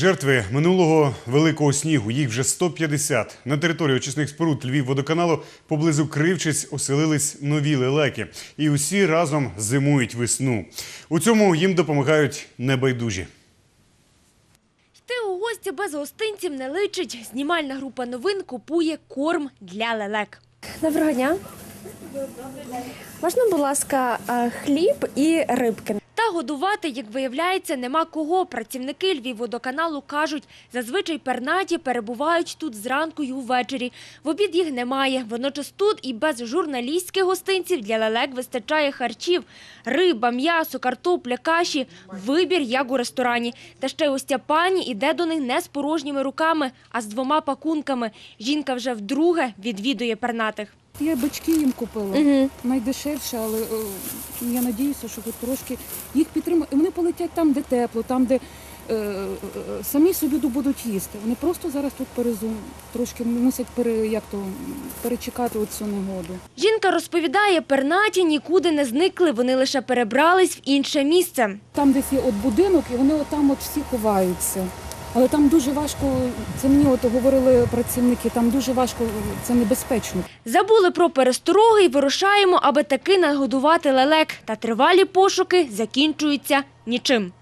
Жертви минулого великого снігу, їх вже 150. На території очисних споруд Львівводоканалу поблизу Кривчиць оселились нові лелеки. І усі разом зимують весну. У цьому їм допомагають небайдужі. Йти у гості без гостинців не личить. Знімальна група новин купує корм для лелек. Доброго дня. Можна, будь ласка, е, хліб і рибки. Годувати, як виявляється, нема кого. Працівники Львівводоканалу кажуть, зазвичай пернаті перебувають тут зранку й увечері. В обід їх немає. Водночас тут і без журналістських гостинців для лелек вистачає харчів. Риба, м'ясо, картопля, каші – вибір, як у ресторані. Та ще ось ця пані іде до них не з порожніми руками, а з двома пакунками. Жінка вже вдруге відвідує пернатих. Я бички їм купила. Угу. Найдешевше, але е, я надіюся, що хоч трошки їх підтримують. І вони полетять там, де тепло, там, де е, е, самі собі будуть їсти. Вони просто зараз тут перезум, трошки мусять пере, як то, перечекати оцю негоду. Жінка розповідає, пернаті нікуди не зникли, вони лише перебрались в інше місце. Там десь є от будинок, і вони отам от всі ховаються. Але там дуже важко, це мені от говорили працівники, там дуже важко, це небезпечно. Забули про перестороги і вирушаємо, аби таки нагодувати лелек. Та тривалі пошуки закінчуються нічим.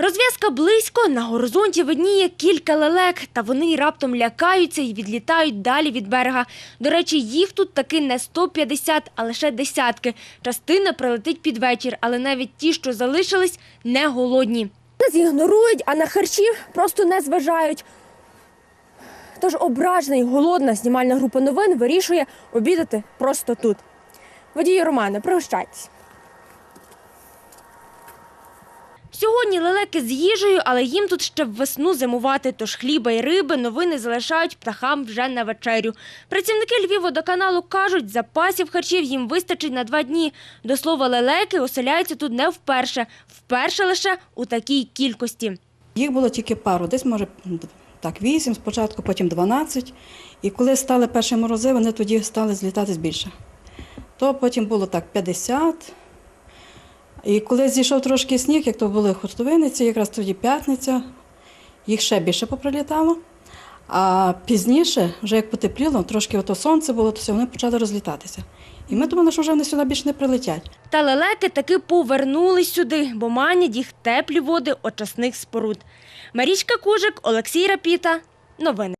Розв'язка близько, на горизонті видніє кілька лелек, та вони раптом лякаються і відлітають далі від берега. До речі, їх тут таки не 150, а лише десятки. Частина прилетить під вечір, але навіть ті, що залишились, не голодні. Нас ігнорують, а на харчі просто не зважають. Тож ображена і голодна знімальна група новин вирішує обідати просто тут. Водії Романе, пригощайтесь. Сьогодні лелеки з їжею, але їм тут ще весну зимувати, тож хліба і риби новини залишають птахам вже на вечерю. Працівники Львівводоканалу кажуть, запасів харчів їм вистачить на два дні. До слова, лелеки оселяються тут не вперше. Вперше лише у такій кількості. Їх було тільки пару, десь може так, вісім спочатку, потім 12. І коли стали перші морози, вони тоді стали злітати більше. То потім було так 50. І коли зійшов трошки сніг, як то були хуртовиниці, якраз тоді п'ятниця, їх ще більше поприлітало. А пізніше, вже як потепліло, трошки ото сонце було, то все, вони почали розлітатися. І ми думали, що вже вони сюди більше не прилетять. Та лелеки таки повернулись сюди, бо манять їх теплі води очисних споруд. Марічка Кужик, Олексій Рапіта. Новини.